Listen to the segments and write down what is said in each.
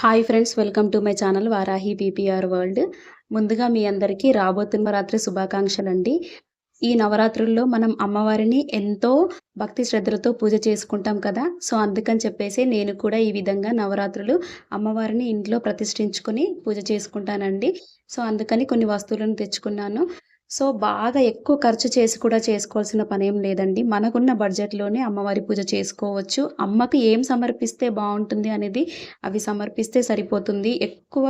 Hi friends welcome to my channel Varahi PPR world. ముందుగా మీ అందరికీ రాబోతున్న నవరాత్రి శుభాకాంక్షలండి. ఈ నవరాత్రుల్లో మనం అమ్మవారిని ఎంతో భక్తి శ్రద్ధలతో పూజ చేసుకుంటాం కదా. సో అందుకని చెప్పేసి నేను కూడా ఈ విధంగా నవరాత్రులు అమ్మవారిని ఇంట్లో ప్రతిష్ఠించుకొని పూజ చేసుకుంటానండి. సో అందుకని కొన్ని వస్తువులను తెచ్చుకున్నాను. సో బాగా ఎక్కువ ఖర్చు చేసి కూడా చేసుకోవాల్సిన పని ఏం లేదండి. మనకున్న బడ్జెట్లోనే అమ్మవారి పూజ చేసుకోవచ్చు. అమ్మకి ఏం సమర్పిస్తే బాగుంటుంది అనేది అవి సమర్పిస్తే సరిపోతుంది. ఎక్కువ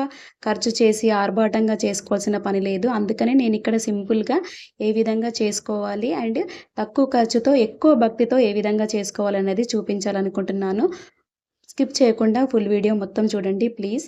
ఖర్చు చేసి ఆర్భాటంగా చేసుకోవాల్సిన పని లేదు. అందుకనే నేను ఇక్కడ సింపుల్గా ఏ విధంగా చేసుకోవాలి అండ్ తక్కువ ఖర్చుతో ఎక్కువ భక్తితో ఏ విధంగా చేసుకోవాలనేది చూపించాలనుకుంటున్నాను. స్కిప్ చేయకుండా ఫుల్ వీడియో మొత్తం చూడండి ప్లీజ్.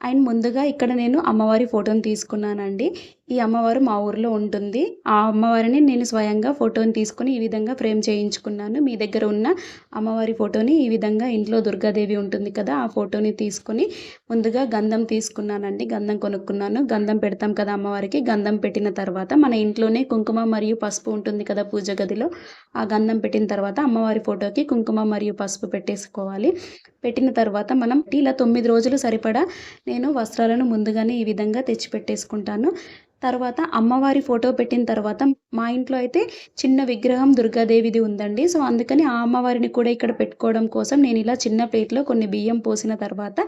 అండ్ ముందుగా ఇక్కడ నేను అమ్మవారి ఫోటోని తీసుకున్నానండి. ఈ అమ్మవారు మా ఊర్లో ఉంటుంది. ఆ అమ్మవారిని నేను స్వయంగా ఫోటోని తీసుకొని ఈ విధంగా ఫ్రేమ్ చేయించుకున్నాను. మీ దగ్గర ఉన్న అమ్మవారి ఫోటోని ఈ విధంగా ఇంట్లో దుర్గాదేవి ఉంటుంది కదా ఆ ఫోటోని తీసుకొని ముందుగా గంధం తీసుకున్నానండి. గంధం కొనుక్కున్నాను. గంధం పెడతాం కదా అమ్మవారికి. గంధం పెట్టిన తర్వాత మన ఇంట్లోనే కుంకుమ మరియు పసుపు ఉంటుంది కదా పూజ గదిలో. ఆ గంధం పెట్టిన తర్వాత అమ్మవారి ఫోటోకి కుంకుమ మరియు పసుపు పెట్టేసుకోవాలి. పెట్టిన తర్వాత మనం ఇలా తొమ్మిది రోజులు సరిపడా నేను వస్త్రాలను ముందుగానే ఈ విధంగా తెచ్చి పెట్టేసుకుంటాను. తర్వాత అమ్మవారి ఫోటో పెట్టిన తర్వాత మా ఇంట్లో అయితే చిన్న విగ్రహం దుర్గాదేవిది ఉందండి. సో అందుకని ఆ అమ్మవారిని కూడా ఇక్కడ పెట్టుకోవడం కోసం నేను ఇలా చిన్న ప్లేట్లో కొన్ని బియ్యం పోసిన తర్వాత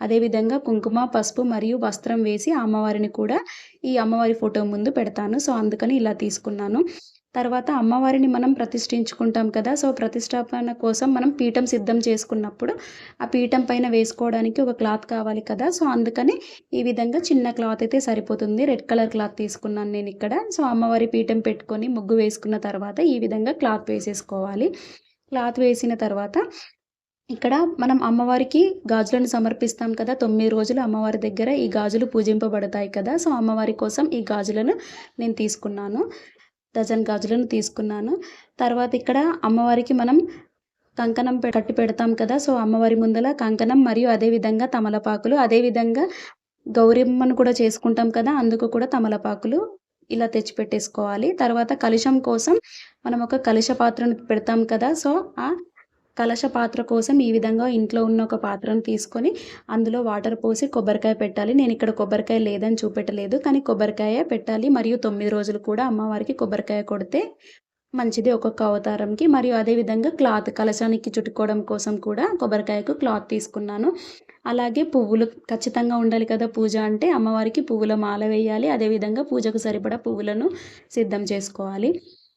అదేవిధంగా కుంకుమ పసుపు మరియు వస్త్రం వేసి ఆ అమ్మవారిని కూడా ఈ అమ్మవారి ఫోటో ముందు పెడతాను. సో అందుకని ఇలా తీసుకున్నాను. తర్వాత అమ్మవారిని మనం ప్రతిష్ఠించుకుంటాం కదా. సో ప్రతిష్టాపన కోసం మనం పీఠం సిద్ధం చేసుకున్నప్పుడు ఆ పీఠం పైన వేసుకోవడానికి ఒక క్లాత్ కావాలి కదా. సో అందుకని ఈ విధంగా చిన్న క్లాత్ అయితే సరిపోతుంది. రెడ్ కలర్ క్లాత్ తీసుకున్నాను నేను ఇక్కడ. సో అమ్మవారి పీఠం పెట్టుకొని ముగ్గు వేసుకున్న తర్వాత ఈ విధంగా క్లాత్ వేసేసుకోవాలి. క్లాత్ వేసిన తర్వాత ఇక్కడ మనం అమ్మవారికి గాజులను సమర్పిస్తాం కదా. తొమ్మిది రోజులు అమ్మవారి దగ్గర ఈ గాజులు పూజింపబడతాయి కదా. సో అమ్మవారి కోసం ఈ గాజులను నేను తీసుకున్నాను. డజన్ గాజులను తీసుకున్నాను. తర్వాత ఇక్కడ అమ్మవారికి మనం కంకణం కట్టి పెడతాం కదా సో అమ్మవారి ముందల కంకణం మరియు అదేవిధంగా తమలపాకులు అదేవిధంగా గౌరమ్మను కూడా చేసుకుంటాం కదా అందుకు కూడా తమలపాకులు ఇలా తెచ్చి పెట్టేసుకోవాలి. తర్వాత కలుషం కోసం మనం ఒక కలుష పాత్రను పెడతాం కదా సో ఆ కలశ పాత్ర కోసం ఈ విధంగా ఇంట్లో ఉన్న ఒక పాత్రను తీసుకొని అందులో వాటర్ పోసి కొబ్బరికాయ పెట్టాలి. నేను ఇక్కడ కొబ్బరికాయ లేదని చూపెట్టలేదు కానీ కొబ్బరికాయ పెట్టాలి. మరియు తొమ్మిది రోజులు కూడా అమ్మవారికి కొబ్బరికాయ కొడితే మంచిది ఒక్కొక్క అవతారంకి. మరియు అదేవిధంగా క్లాత్ కలశానికి చుట్టుకోవడం కోసం కూడా కొబ్బరికాయకు క్లాత్ తీసుకున్నాను. అలాగే పువ్వులు ఖచ్చితంగా ఉండాలి కదా పూజ అంటే అమ్మవారికి పువ్వుల మాల వేయాలి. అదేవిధంగా పూజకు సరిపడా పువ్వులను సిద్ధం చేసుకోవాలి.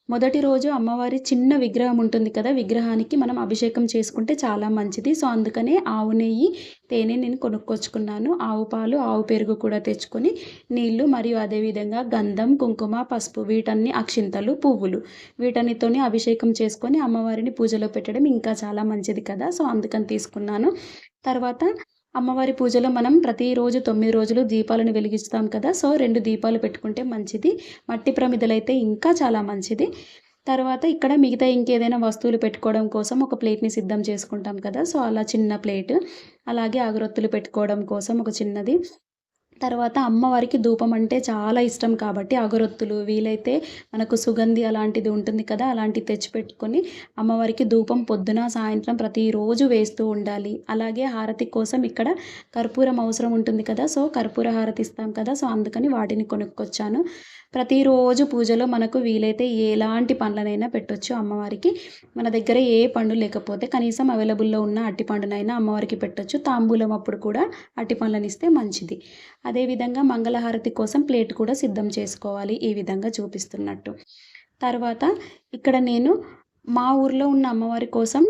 మొదటి రోజు అమ్మవారి చిన్న విగ్రహం ఉంటుంది కదా విగ్రహానికి మనం అభిషేకం చేసుకుంటే చాలా మంచిది. సో అందుకనే ఆవు నెయ్యి తేనె నేను కొనుక్కొచ్చుకున్నాను. ఆవు పాలు ఆవు పెరుగు కూడా తెచ్చుకొని నీళ్ళు మరియు అదేవిధంగా గంధం కుంకుమ పసుపు వీటన్ని అక్షింతలు పువ్వులు వీటన్నితోని అభిషేకం చేసుకొని అమ్మవారిని పూజలో పెట్టడం ఇంకా చాలా మంచిది కదా. సో అందుకని తీసుకున్నాను. తర్వాత అమ్మవారి పూజలో మనం ప్రతిరోజు తొమ్మిది రోజులు దీపాలను వెలిగిస్తాం కదా. సో రెండు దీపాలు పెట్టుకుంటే మంచిది. మట్టి ప్రమిదలైతే ఇంకా చాలా మంచిది. తర్వాత ఇక్కడ మిగతా ఇంకేదైనా వస్తువులు పెట్టుకోవడం కోసం ఒక ప్లేట్ని సిద్ధం చేసుకుంటాం కదా. సో అలా చిన్న ప్లేట్. అలాగే అగరొత్తులు పెట్టుకోవడం కోసం ఒక చిన్నది. తర్వాత అమ్మవారికి ధూపం అంటే చాలా ఇష్టం కాబట్టి అగరొత్తులు వీలైతే మనకు సుగంధి అలాంటిది ఉంటుంది కదా అలాంటివి తెచ్చిపెట్టుకొని అమ్మవారికి ధూపం పొద్దున సాయంత్రం ప్రతిరోజు వేస్తూ ఉండాలి. అలాగే హారతి కోసం ఇక్కడ కర్పూరం అవసరం ఉంటుంది కదా సో కర్పూర హారతి ఇస్తాం కదా సో అందుకని వాటిని కొనుక్కొచ్చాను. ప్రతిరోజు పూజలో మనకు వీలైతే ఎలాంటి పండ్లనైనా పెట్టొచ్చు అమ్మవారికి. మన దగ్గర ఏ పండు లేకపోతే కనీసం అవైలబుల్లో ఉన్న అట్టి పండునైనా అమ్మవారికి పెట్టొచ్చు. తాంబూలం అప్పుడు కూడా అట్టి పండ్లను ఇస్తే మంచిది అదేవిధంగా మంగళహారతి కోసం ప్లేట్ కూడా సిద్ధం చేసుకోవాలి ఈ విధంగా చూపిస్తున్నట్టు. తర్వాత ఇక్కడ నేను మా ఊర్లో ఉన్న అమ్మవారి కోసం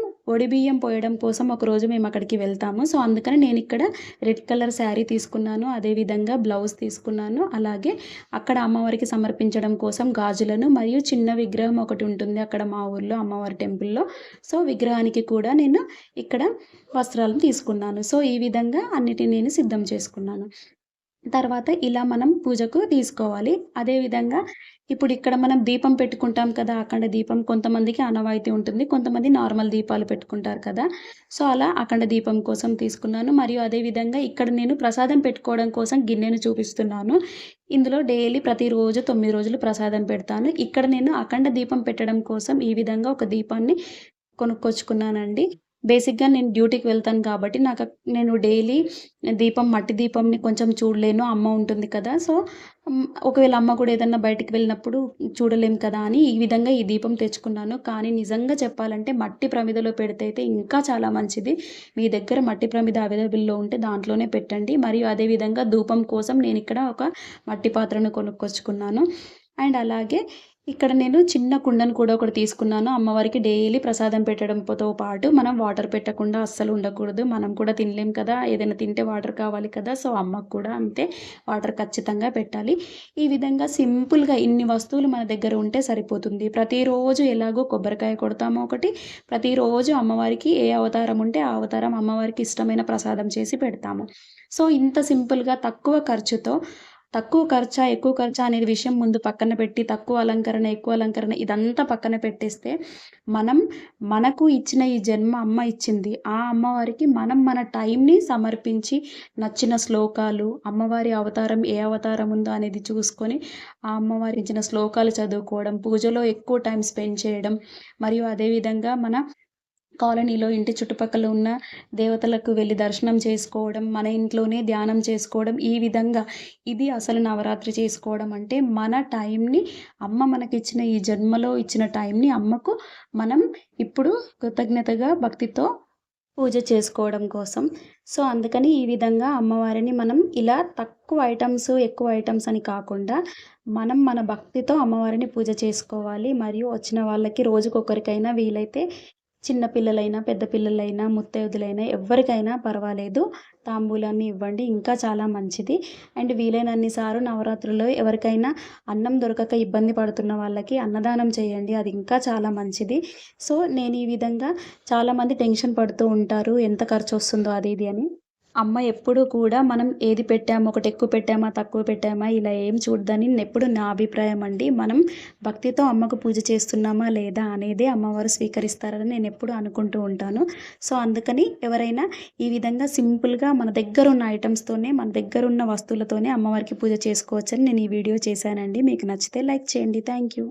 బియ్యం పోయడం కోసం ఒకరోజు మేము అక్కడికి వెళ్తాము. సో అందుకని నేను ఇక్కడ రెడ్ కలర్ శారీ తీసుకున్నాను. అదేవిధంగా బ్లౌజ్ తీసుకున్నాను. అలాగే అక్కడ అమ్మవారికి సమర్పించడం కోసం గాజులను మరియు చిన్న విగ్రహం ఒకటి ఉంటుంది అక్కడ మా ఊర్లో అమ్మవారి టెంపుల్లో. సో విగ్రహానికి కూడా నేను ఇక్కడ వస్త్రాలను తీసుకున్నాను. సో ఈ విధంగా అన్నిటిని నేను సిద్ధం చేసుకున్నాను. తర్వాత ఇలా మనం పూజకు తీసుకోవాలి. అదేవిధంగా ఇప్పుడు ఇక్కడ మనం దీపం పెట్టుకుంటాం కదా అఖండ దీపం. కొంతమందికి ఆనవాయితీ ఉంటుంది కొంతమంది నార్మల్ దీపాలు పెట్టుకుంటారు కదా. సో అలా అఖండ దీపం కోసం తీసుకున్నాను. మరియు అదేవిధంగా ఇక్కడ నేను ప్రసాదం పెట్టుకోవడం కోసం గిన్నెను చూపిస్తున్నాను. ఇందులో డైలీ ప్రతిరోజు తొమ్మిది రోజులు ప్రసాదం పెడతాను. ఇక్కడ నేను అఖండ దీపం పెట్టడం కోసం ఈ విధంగా ఒక దీపాన్ని కొనుక్కొచ్చుకున్నానండి. బేసిక్‌గా నేను డ్యూటీకి వెళ్తాను కాబట్టి నాకు నేను డైలీ దీపం మట్టి దీపంని కొంచెం చూడలేను. అమ్మ ఉంటుంది కదా! సో, ఒకవేళ అమ్మ కూడా ఏదన్నా బయటికి వెళ్ళినప్పుడు చూడలేం కదా! అని ఈ విధంగా ఈ దీపం తెచ్చుకున్నాను. కానీ నిజంగా చెప్పాలంటే మట్టి ప్రమిదలో పెడితే అయితే ఇంకా చాలా మంచిది. మీ దగ్గర మట్టి ప్రమిద అవైలబుల్‌లో ఉంటే దాంట్లోనే పెట్టండి. మరియు అదే విధంగా ధూపం కోసం నేను ఇక్కడ ఒక మట్టి పాత్రను కొనుక్కొచ్చుకున్నాను. అండ్ అలాగే ఇక్కడ నేను చిన్న కుండను కూడా ఒకటి తీసుకున్నాను. అమ్మవారికి డైలీ ప్రసాదం పెట్టడంతో పాటు మనం వాటర్ పెట్టకుండా అస్సలు ఉండకూడదు. మనం కూడా తినలేం కదా! ఏదైనా తింటే వాటర్ కావాలి కదా! సో, అమ్మకు కూడా అంతే వాటర్ ఖచ్చితంగా పెట్టాలి. ఈ విధంగా సింపుల్‌గా ఇన్ని వస్తువులు మన దగ్గర ఉంటే సరిపోతుంది. ప్రతిరోజు ఎలాగో కొబ్బరికాయ కొడతామో ఒకటి, ప్రతిరోజు అమ్మవారికి ఏ అవతారం ఉంటే ఆ అవతారం అమ్మవారికి ఇష్టమైన ప్రసాదం చేసి పెడతాము. సో, ఇంత సింపుల్‌గా తక్కువ ఖర్చుతో తక్కువ ఖర్చా, ఎక్కువ ఖర్చా అనేది విషయం ముందు పక్కన పెట్టి తక్కువ అలంకరణ, ఎక్కువ అలంకరణ ఇదంతా పక్కన పెట్టేస్తే మనం మనకు ఇచ్చిన ఈ జన్మ అమ్మ ఇచ్చింది. ఆ అమ్మవారికి మనం మన టైంని సమర్పించి నచ్చిన శ్లోకాలు, అమ్మవారి అవతారం ఏ అవతారం ఉందో అనేది చూసుకొని ఆ అమ్మవారి ఇచ్చిన శ్లోకాలు చదువుకోవడం, పూజలో ఎక్కువ టైం స్పెండ్ చేయడం మరియు అదేవిధంగా మన కాలనీలో ఇంటి చుట్టుపక్కల ఉన్న దేవతలకు వెళ్ళి దర్శనం చేసుకోవడం, మన ఇంట్లోనే ధ్యానం చేసుకోవడం ఈ విధంగా ఇది అసలు నవరాత్రి చేసుకోవడం అంటే మన టైంని అమ్మ మనకిచ్చిన ఈ జన్మలో ఇచ్చిన టైంని అమ్మకు మనం ఇప్పుడు కృతజ్ఞతగా భక్తితో పూజ చేసుకోవడం కోసం. సో, అందుకని ఈ విధంగా అమ్మవారిని మనం ఇలా తక్కువ ఐటమ్స్ ఎక్కువ ఐటమ్స్ అని కాకుండా మనం మన భక్తితో అమ్మవారిని పూజ చేసుకోవాలి. మరియు వచ్చిన వాళ్ళకి రోజుకొకరికైనా వీలైతే చిన్నపిల్లలైనా పెద్ద పిల్లలైనా, ముత్తైదులైనా ఎవ్వరికైనా పర్వాలేదు. తాంబూలాన్ని ఇవ్వండి. ఇంకా చాలా మంచిది. అండ్ వీలైనన్నిసార్లు నవరాత్రుల్లో ఎవరికైనా అన్నం దొరకక ఇబ్బంది పడుతున్న వాళ్ళకి అన్నదానం చేయండి. అది ఇంకా చాలా మంచిది. సో, నేను ఈ విధంగా చాలామంది టెన్షన్ పడుతూ ఉంటారు. ఎంత ఖర్చు వస్తుందో అది ఇది అని. అమ్మ ఎప్పుడు కూడా మనం ఏది పెట్టామో ఒకటి ఎక్కువ పెట్టామా, తక్కువ పెట్టామా ఇలా ఏం చూడదని ఎప్పుడు నా అభిప్రాయం అండి. మనం భక్తితో అమ్మకు పూజ చేస్తున్నామా లేదా అనేది అమ్మవారు స్వీకరిస్తారని నేను ఎప్పుడూ అనుకుంటూ ఉంటాను. సో, అందుకని ఎవరైనా ఈ విధంగా సింపుల్‌గా మన దగ్గర ఉన్న ఐటమ్స్తోనే మన దగ్గర ఉన్న వస్తువులతోనే అమ్మవారికి పూజ చేసుకోవచ్చని నేను ఈ వీడియో చేశానండి. మీకు నచ్చితే లైక్ చేయండి. Thank you.